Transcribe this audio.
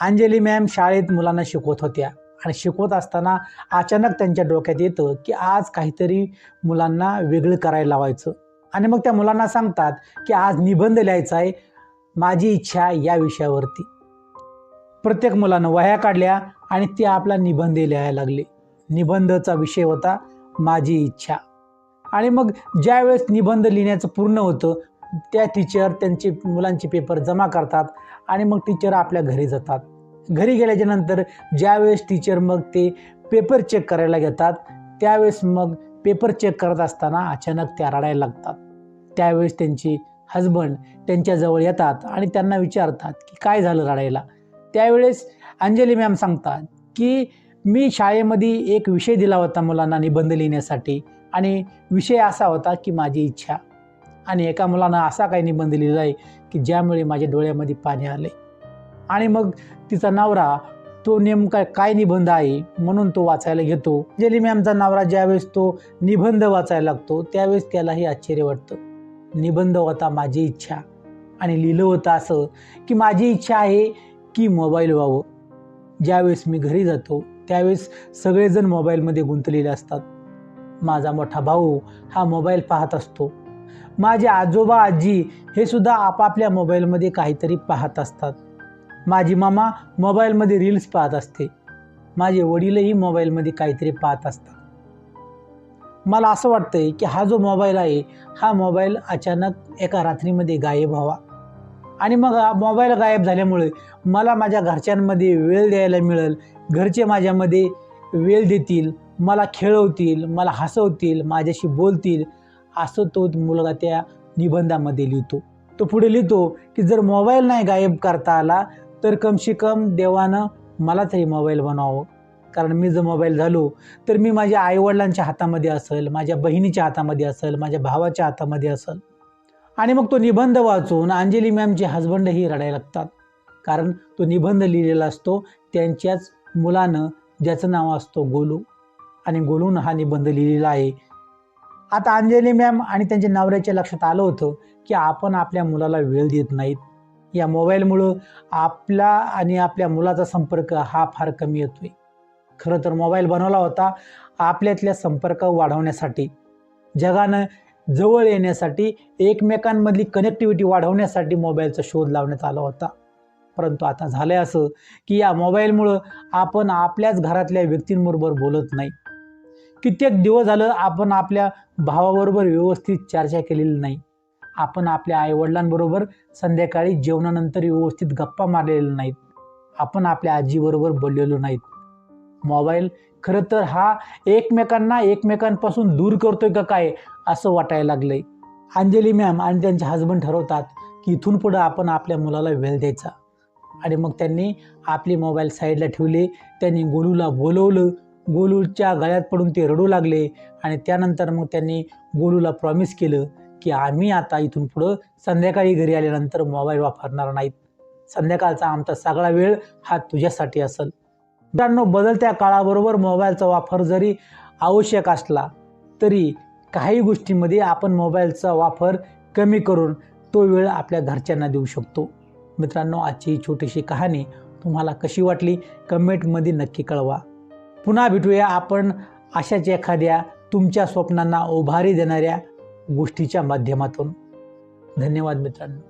Anjali ma'am शाळेत मुलांना शिकवत होत्या. आणि शिकवत असताना अचानक त्यांच्या डोक्यात येतं की आज काहीतरी मुलांना वेगळं करायला लावायचं. आणि मग त्या मुलांना सांगतात की आज निबंध लिहायचा आहे माझी इच्छा या विषयावरती. प्रत्येक मुलानं वह्या काढल्या आणि ते आपला निबंध लिहायला लागले. निबंधचा विषय होता माझी इच्छा. आणि मग ज्यावेळेस निबंध लिहिण्याचं पूर्ण होतं त्या टीचर त्यांचे मुलांचे पेपर जमा करतात आणि मग टीचर आपल्या घरी जातात. घरी गेल्याच्यानंतर ज्यावेळेस टीचर मग ते पेपर चेक करायला घेतात त्यावेळेस मग पेपर चेक करत असताना अचानक त्या रडायला लागतात. त्यावेळेस त्यांची हजबंड त्यांच्याजवळ येतात आणि त्यांना विचारतात की काय झालं रडायला? त्यावेळेस अंजली मॅम सांगतात की मी शाळेमध्ये एक विषय दिला होता मुलांना निबंध लिहिण्यासाठी आणि विषय असा होता की माझी इच्छा. आणि एका मुलानं असा काही निबंध लिहिला आहे की ज्यामुळे माझ्या डोळ्यामध्ये पाणी आले आणि मग तिचा नवरा तो नेमका काय निबंध आहे म्हणून तो वाचायला घेतो. अंजली मॅमचा नवरा ज्यावेळेस तो निबंध वाचायला लागतो त्यावेळेस त्यालाही आश्चर्य वाटतं. निबंध होता माझी इच्छा. आणि लिहिलं होतं असं की माझी इच्छा आहे की मोबाईल व्हावं. ज्यावेळेस मी घरी जातो त्यावेळेस सगळेजण मोबाईलमध्ये गुंतलेले असतात. माझा मोठा भाऊ हा मोबाईल पाहत असतो. माझे आजोबा आजी हे सुद्धा आपापल्या मोबाईलमध्ये काहीतरी पाहत असतात. माझी मामा मोबाईलमध्ये रील्स पाहत असते. माझे वडीलही मोबाईलमध्ये काहीतरी पाहत असतात. मला असं वाटतंय की हा जो मोबाईल आहे हा मोबाईल अचानक एका रात्रीमध्ये गायब व्हावा. आणि मग हा मोबाईल गायब झाल्यामुळे मला माझ्या घरच्यांमध्ये वेळ द्यायला मिळेल. घरचे माझ्यामध्ये वेळ देतील मला खेळवतील मला हसवतील माझ्याशी बोलतील. असं तो मुलगा त्या निबंधामध्ये लिहितो. तो पुढे लिहितो की जर मोबाईल नाही गायब करता आला तर कमसे कम देवानं मला तरी मोबाईल बनवावं. कारण मी जर मोबाईल झालो तर मी माझ्या आईवडिलांच्या हातामध्ये असेल माझ्या बहिणीच्या हातामध्ये असेल माझ्या भावाच्या हातामध्ये असेल. आणि मग तो निबंध वाचून अंजली मॅमचे हजबंडही रडायला लागतात. कारण तो निबंध लिहिलेला असतो त्यांच्याच मुलानं ज्याचं नाव असतो गोलू. आणि गोलून हा निबंध लिहिलेला आहे आता अंजली मॅम आणि त्यांच्या नवऱ्याच्या लक्षात आलं होतं की आपण आपल्या मुलाला वेळ देत नाहीत. या मोबाईलमुळं आपला आणि आपल्या मुलाचा संपर्क हा फार कमी येतोय. खरं तर मोबाईल बनवला होता आपल्यातल्या संपर्क वाढवण्यासाठी. जगानं जवळ येण्यासाठी एकमेकांमधली कनेक्टिव्हिटी वाढवण्यासाठी मोबाईलचा शोध लावण्यात आला होता. परंतु आता झालं आहे असं की या मोबाईलमुळं आपण आपल्याच घरातल्या व्यक्तींबरोबर बोलत नाही. कित्येक दिवस झालं आपण आपल्या भावाबरोबर व्यवस्थित चर्चा केलेली नाही. आपण आपल्या आईवडिलांबरोबर संध्याकाळी जेवणानंतर व्यवस्थित गप्पा मारलेल्या नाहीत. आपण आपल्या आजीबरोबर बोललेलो नाहीत. मोबाईल खरं तर हा एकमेकांना एकमेकांपासून दूर करतोय का काय असं वाटायला लागलंय. अंजली मॅम आणि त्यांचे हजबंड ठरवतात की इथून पुढं आपण आपल्या मुलाला वेळ द्यायचा. आणि मग त्यांनी आपले मोबाईल साईडला ठेवले त्यांनी गोलूला बोलवलं गोलूच्या गळ्यात पडून ते रडू लागले आणि त्यानंतर मग त्यांनी गोलूला प्रॉमिस केलं की आम्ही आता इथून पुढं संध्याकाळी घरी आल्यानंतर मोबाईल वापरणार नाहीत. संध्याकाळचा आमचा सगळा वेळ हा तुझ्यासाठी असेल. मित्रांनो बदलत्या काळाबरोबर मोबाईलचा वापर जरी आवश्यक असला तरी काही गोष्टींमध्ये आपण मोबाईलचा वापर कमी करून तो वेळ आपल्या घरच्यांना देऊ शकतो. मित्रांनो आजची ही छोटीशी कहाणी तुम्हाला कशी वाटली? कमेंटमध्ये नक्की कळवा. पुन्हा भेटूया आपण अशाच एखाद्या तुमच्या स्वप्नांना उभारी देणाऱ्या गोष्टीच्या माध्यमातून. धन्यवाद मित्रांनो.